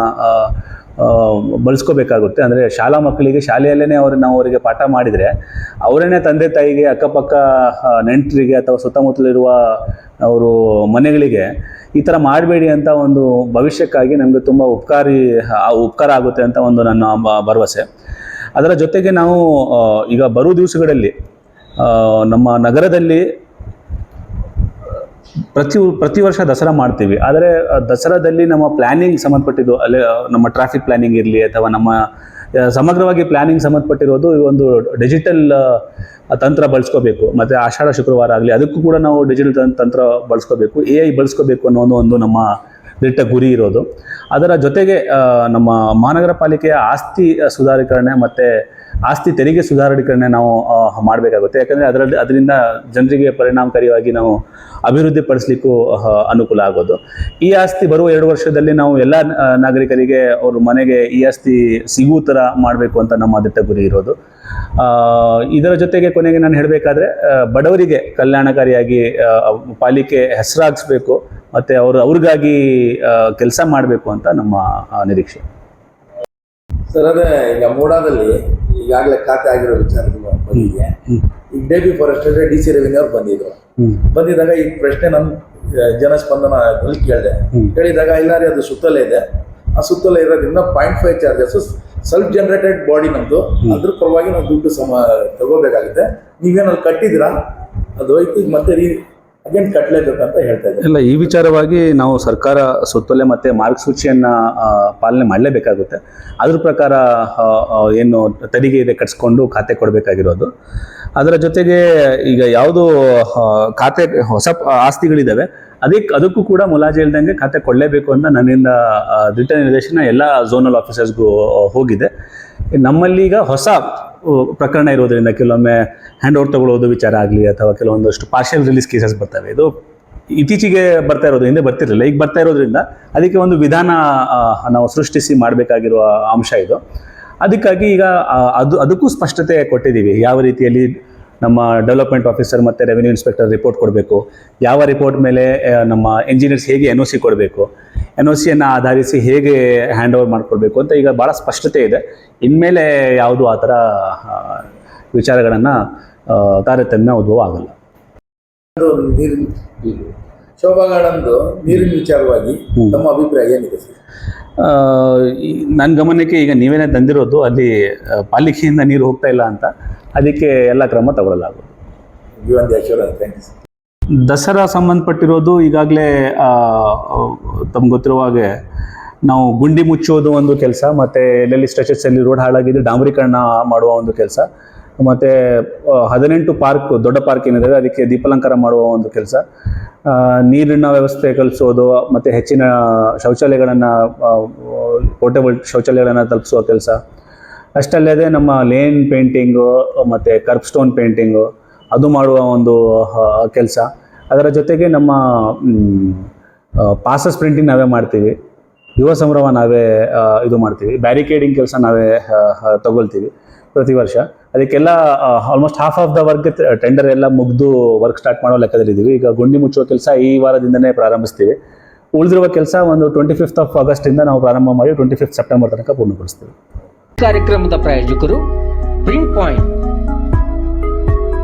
[SPEAKER 3] ಬಳಸ್ಕೋಬೇಕಾಗುತ್ತೆ. ಅಂದರೆ ಶಾಲಾ ಮಕ್ಕಳಿಗೆ ಶಾಲೆಯಲ್ಲೇ ಅವ್ರ, ನಾವು ಅವರಿಗೆ ಪಾಠ ಮಾಡಿದರೆ ಅವರನ್ನೇ ತಂದೆ ತಾಯಿಗೆ ಅಕ್ಕಪಕ್ಕ ನೆಂಟರಿಗೆ ಅಥವಾ ಸುತ್ತಮುತ್ತಲಿರುವ ಅವರು ಮನೆಗಳಿಗೆ ಈ ಥರ ಮಾಡಬೇಡಿ ಅಂತ ಒಂದು ಭವಿಷ್ಯಕ್ಕಾಗಿ ನಮಗೆ ತುಂಬ ಉಪಕಾರಿ ಉಪಕಾರ ಆಗುತ್ತೆ ಅಂತ ಒಂದು ನನ್ನ ಭರವಸೆ. ಅದರ ಜೊತೆಗೆ ನಾವು ಈಗ ಬರುವ ದಿವಸಗಳಲ್ಲಿ ನಮ್ಮ ನಗರದಲ್ಲಿ ಪ್ರತಿ ಪ್ರತಿ ವರ್ಷ ದಸರಾ ಮಾಡ್ತೀವಿ. ಆದರೆ ದಸರಾದಲ್ಲಿ ನಮ್ಮ ಪ್ಲ್ಯಾನಿಂಗ್ ಸಂಬಂಧಪಟ್ಟಿದ್ದು, ಅಲ್ಲಿ ನಮ್ಮ ಟ್ರಾಫಿಕ್ ಪ್ಲ್ಯಾನಿಂಗ್ ಇರಲಿ ಅಥವಾ ನಮ್ಮ ಸಮಗ್ರವಾಗಿ ಪ್ಲ್ಯಾನಿಂಗ್ ಸಂಬಂಧಪಟ್ಟಿರೋದು ಈ ಒಂದು ಡಿಜಿಟಲ್ ತಂತ್ರ ಬಳಸ್ಕೋಬೇಕು. ಮತ್ತು ಆಷಾಢ ಶುಕ್ರವಾರ ಆಗಲಿ, ಅದಕ್ಕೂ ಕೂಡ ನಾವು ಡಿಜಿಟಲ್ ತಂತ್ರ ಬಳಸ್ಕೋಬೇಕು. ಎ ಐ ಬಳಸ್ಕೋಬೇಕು ಅನ್ನೋ ಒಂದು ಒಂದು ನಮ್ಮ ದಿಟ್ಟ ಗುರಿ ಇರೋದು. ಅದರ ಜೊತೆಗೆ ನಮ್ಮ ಮಹಾನಗರ ಪಾಲಿಕೆಯ ಆಸ್ತಿ ಸುಧಾರೀಕರಣೆ ಮತ್ತು ಆಸ್ತಿ ತೆರಿಗೆ ಸುಧಾರಣೀಕರಣ ನಾವು ಮಾಡಬೇಕಾಗುತ್ತೆ. ಯಾಕಂದರೆ ಅದರಲ್ಲಿ, ಅದರಿಂದ ಜನರಿಗೆ ಪರಿಣಾಮಕಾರಿಯಾಗಿ ನಾವು ಅಭಿವೃದ್ಧಿ ಪಡಿಸ್ಲಿಕ್ಕೂ ಅನುಕೂಲ ಆಗೋದು. ಈ ಆಸ್ತಿ ಬರುವ ಎರಡು ವರ್ಷದಲ್ಲಿ ನಾವು ಎಲ್ಲ ನಾಗರಿಕರಿಗೆ ಅವ್ರ ಮನೆಗೆ ಈ ಆಸ್ತಿ ಸಿಗುವ ಥರ ಮಾಡಬೇಕು ಅಂತ ನಮ್ಮ ದಿಟ್ಟ ಗುರಿ ಇರೋದು. ಇದರ ಜೊತೆಗೆ ಕೊನೆಗೆ ನಾನು ಹೇಳಬೇಕಾದ್ರೆ ಬಡವರಿಗೆ ಕಲ್ಯಾಣಕಾರಿಯಾಗಿ ಪಾಲಿಕೆ ಹೆಸರಾಗಿಸ್ಬೇಕು, ಮತ್ತು ಅವರು, ಅವ್ರಿಗಾಗಿ ಕೆಲಸ ಮಾಡಬೇಕು ಅಂತ ನಮ್ಮ ನಿರೀಕ್ಷೆ.
[SPEAKER 4] ಸರ್ ಅದೇ ಈಗ ಮೂಡಾದಲ್ಲಿ ಈಗಾಗಲೇ ಖಾತೆ ಆಗಿರೋ ವಿಚಾರ ಬಂದಿದೆ. ಈಗ ಡೆ B forest D C revenue ಅವ್ರು ಬಂದಿದ್ರು. ಬಂದಿದ್ದಾಗ ಈ ಪ್ರಶ್ನೆ ನನ್ನ ಜನಸ್ಪಂದನ ಅಲ್ಲಿ ಕೇಳಿದೆ. ಕೇಳಿದಾಗ ಇಲ್ಲ ರೀ ಅದು ಸುತ್ತಲೇ ಇದೆ. ಆ ಸುತ್ತಲೇ ಇರೋದ್ರಿಂದ point five charges self generated body ನಮ್ದು. ಅದ್ರ ಪರವಾಗಿ ನಾವು ದುಡ್ಡು ಸಮ ತಗೋಬೇಕಾಗುತ್ತೆ. ನೀವೇನಲ್ಲಿ ಕಟ್ಟಿದ್ದೀರಾ? ಅದು ಹೋಯ್ತು ಈಗ ಮತ್ತೆ ರೀ ಅಗೇನ್ ಕಟ್ಟಲೇಬೇಕು ಅಂತ ಹೇಳ್ತಾ ಇದ್ದೀನಿ.
[SPEAKER 3] ಇಲ್ಲ, ಈ ವಿಚಾರವಾಗಿ ನಾವು ಸರ್ಕಾರ ಸುತ್ತೋಲೆ ಮತ್ತು ಮಾರ್ಗಸೂಚಿಯನ್ನು ಪಾಲನೆ ಮಾಡಲೇಬೇಕಾಗುತ್ತೆ. ಅದ್ರ ಪ್ರಕಾರ ಏನು ತೆರಿಗೆ ಇದೆ ಕಟ್ಸ್ಕೊಂಡು ಖಾತೆ ಕೊಡಬೇಕಾಗಿರೋದು. ಅದರ ಜೊತೆಗೆ ಈಗ ಯಾವುದು ಖಾತೆ, ಹೊಸ ಆಸ್ತಿಗಳಿದ್ದಾವೆ ಅದಕ್ಕೆ ಅದಕ್ಕೂ ಕೂಡ ಮುಲಾಜಿ ಇಲ್ದಂಗೆ ಖಾತೆ ಕೊಡಲೇಬೇಕು ಅಂತ ನನ್ನಿಂದ ದಿಟ್ಟ ನಿರ್ದೇಶನ ಎಲ್ಲ ಝೋನಲ್ ಆಫೀಸರ್ಸ್ಗೂ ಹೋಗಿದೆ. ನಮ್ಮಲ್ಲಿ ಈಗ ಹೊಸ ಪ್ರಕರಣ ಇರೋದ್ರಿಂದ ಕೆಲವೊಮ್ಮೆ ಹ್ಯಾಂಡ್ ಓವರ್ ತಗೊಳ್ಳೋದು ವಿಚಾರ ಆಗಲಿ ಅಥವಾ ಕೆಲವೊಂದಷ್ಟು ಪಾರ್ಷಿಯಲ್ ರಿಲೀಸ್ ಕೇಸಸ್ ಬರ್ತವೆ. ಇದು ಇತ್ತೀಚೆಗೆ ಬರ್ತಾ ಇರೋದು, ಹಿಂದೆ ಬರ್ತಿರಲಿಲ್ಲ. ಈಗ ಬರ್ತಾ ಇರೋದ್ರಿಂದ ಅದಕ್ಕೆ ಒಂದು ವಿಧಾನ ನಾವು ಸೃಷ್ಟಿಸಿ ಮಾಡಬೇಕಾಗಿರುವ ಅಂಶ ಇದು. ಅದಕ್ಕಾಗಿ ಈಗ ಅದು, ಅದಕ್ಕೂ ಸ್ಪಷ್ಟತೆ ಕೊಟ್ಟಿದ್ದೀವಿ. ಯಾವ ರೀತಿಯಲ್ಲಿ ನಮ್ಮ ಡೆವಲಪ್ಮೆಂಟ್ ಆಫೀಸರ್ ಮತ್ತು ರೆವಿನ್ಯೂ ಇನ್ಸ್ಪೆಕ್ಟರ್ ರಿಪೋರ್ಟ್ ಕೊಡಬೇಕು? ಯಾವ ರಿಪೋರ್ಟ್ ಮೇಲೆ ನಮ್ಮ ಎಂಜಿನಿಯರ್ಸ್ ಹೇಗೆ ಎನ್ ಒ ಸಿ ಕೊಡಬೇಕು? ಎನ್ ಒ ಸಿಯನ್ನು ಆಧರಿಸಿ ಹೇಗೆ ಹ್ಯಾಂಡ್ ಓವರ್ ಮಾಡಿಕೊಡ್ಬೇಕು ಅಂತ ಈಗ ಭಾಳ ಸ್ಪಷ್ಟತೆ ಇದೆ. ಇನ್ಮೇಲೆ ಯಾವುದು ಆ ಥರ ವಿಚಾರಗಳನ್ನು ತಾರತಮ್ಯ ಉದ್ಭವ ಆಗಲ್ಲ.
[SPEAKER 4] ನೀರಿನ ಶೋಭಾ ಗಾರ್ಡನ್ದು ನೀರಿನ ವಿಚಾರವಾಗಿ ನಮ್ಮ ಅಭಿಪ್ರಾಯ ಏನಿದೆ
[SPEAKER 3] ನನ್ನ ಗಮನಕ್ಕೆ ಈಗ ನೀವೇನೇ ತಂದಿರೋದು ಅಲ್ಲಿ ಪಾಲಿಕೆಯಿಂದ ನೀರು ಹೋಗ್ತಾ ಇಲ್ಲ ಅಂತ ಅದಕ್ಕೆ ಎಲ್ಲ ಕ್ರಮ ತಗೊಳ್ಳಲಾಗುವುದು.
[SPEAKER 4] ಥ್ಯಾಂಕ್ ಯು ಸರ್
[SPEAKER 3] ದಸರಾ ಸಂಬಂಧಪಟ್ಟಿರೋದು ಈಗಾಗಲೇ ತಮ್ಗೆ ಗೊತ್ತಿರುವ ಹಾಗೆ ನಾವು ಗುಂಡಿ ಮುಚ್ಚೋದು ಒಂದು ಕೆಲಸ, ಮತ್ತು ಎಲ್ಲೆಲ್ಲಿ ಸ್ಟ್ರೆಚಸ್ಸಲ್ಲಿ ರೋಡ್ ಹಾಳಾಗಿದ್ದು ಡಾಂಬರೀಕರಣ ಮಾಡುವ ಒಂದು ಕೆಲಸ, ಮತ್ತು ಹದಿನೆಂಟು ಪಾರ್ಕ್ ದೊಡ್ಡ ಪಾರ್ಕ್ ಏನಿದೆ, ಅದಕ್ಕೆ ದೀಪಾಲಂಕಾರ ಮಾಡುವ ಒಂದು ಕೆಲಸ ನೀರಿನ ವ್ಯವಸ್ಥೆ ಕಲಿಸೋದು, ಮತ್ತು ಹೆಚ್ಚಿನ ಶೌಚಾಲಯಗಳನ್ನು ಪೋರ್ಟೇಬಲ್ ಶೌಚಾಲಯಗಳನ್ನು ತಲುಪಿಸುವ ಕೆಲಸ. ಅಷ್ಟಲ್ಲದೆ ನಮ್ಮ ಲೇನ್ ಪೇಂಟಿಂಗು ಮತ್ತು ಕರ್ಬ್ ಸ್ಟೋನ್ ಪೇಂಟಿಂಗು ಅದು ಮಾಡುವ ಒಂದು ಕೆಲಸ. ಅದರ ಜೊತೆಗೆ ನಮ್ಮ ಪಾಸಸ್ ಪ್ರಿಂಟಿಂಗ್ ನಾವೇ ಮಾಡ್ತೀವಿ. ಯುವ ಸಂಭ್ರಮ ನಾವೇ ಇದು ಮಾಡ್ತೀವಿ. ಬ್ಯಾರಿಕೇಡಿಂಗ್ ಕೆಲಸ ನಾವೇ ತಗೊಳ್ತೀವಿ ಪ್ರತಿ ವರ್ಷ. ಅದಕ್ಕೆಲ್ಲ almost half of the work tender ಎಲ್ಲ ಮುಗಿದು ವರ್ಕ್ ಸ್ಟಾರ್ಟ್ ಮಾಡೋ ಲೆಕ್ಕದಲ್ಲಿದ್ದೀವಿ. ಈಗ ಗುಂಡಿ ಮುಚ್ಚುವ ಕೆಲಸ ಈ ವಾರದಿಂದನೇ ಪ್ರಾರಂಭಿಸ್ತೀವಿ. ಉಳಿದಿರುವ ಕೆಲಸ ಒಂದು ಟ್ವೆಂಟಿ ಫಿಫ್ತ್ ಆಫ್ ಆಗಸ್ಟಿಂದ ನಾವು ಪ್ರಾರಂಭ ಮಾಡಿ ಟ್ವೆಂಟಿ ಫಿಫ್ತ್ ಸೆಪ್ಟೆಂಬರ್ ತನಕ ಪೂರ್ಣಗೊಳಿಸ್ತೀವಿ.
[SPEAKER 5] ಕಾರ್ಯಕ್ರಮದ ಪ್ರಾಯೋಜಕರು ಪ್ರಿಂಟ್ ಪಾಯಿಂಟ್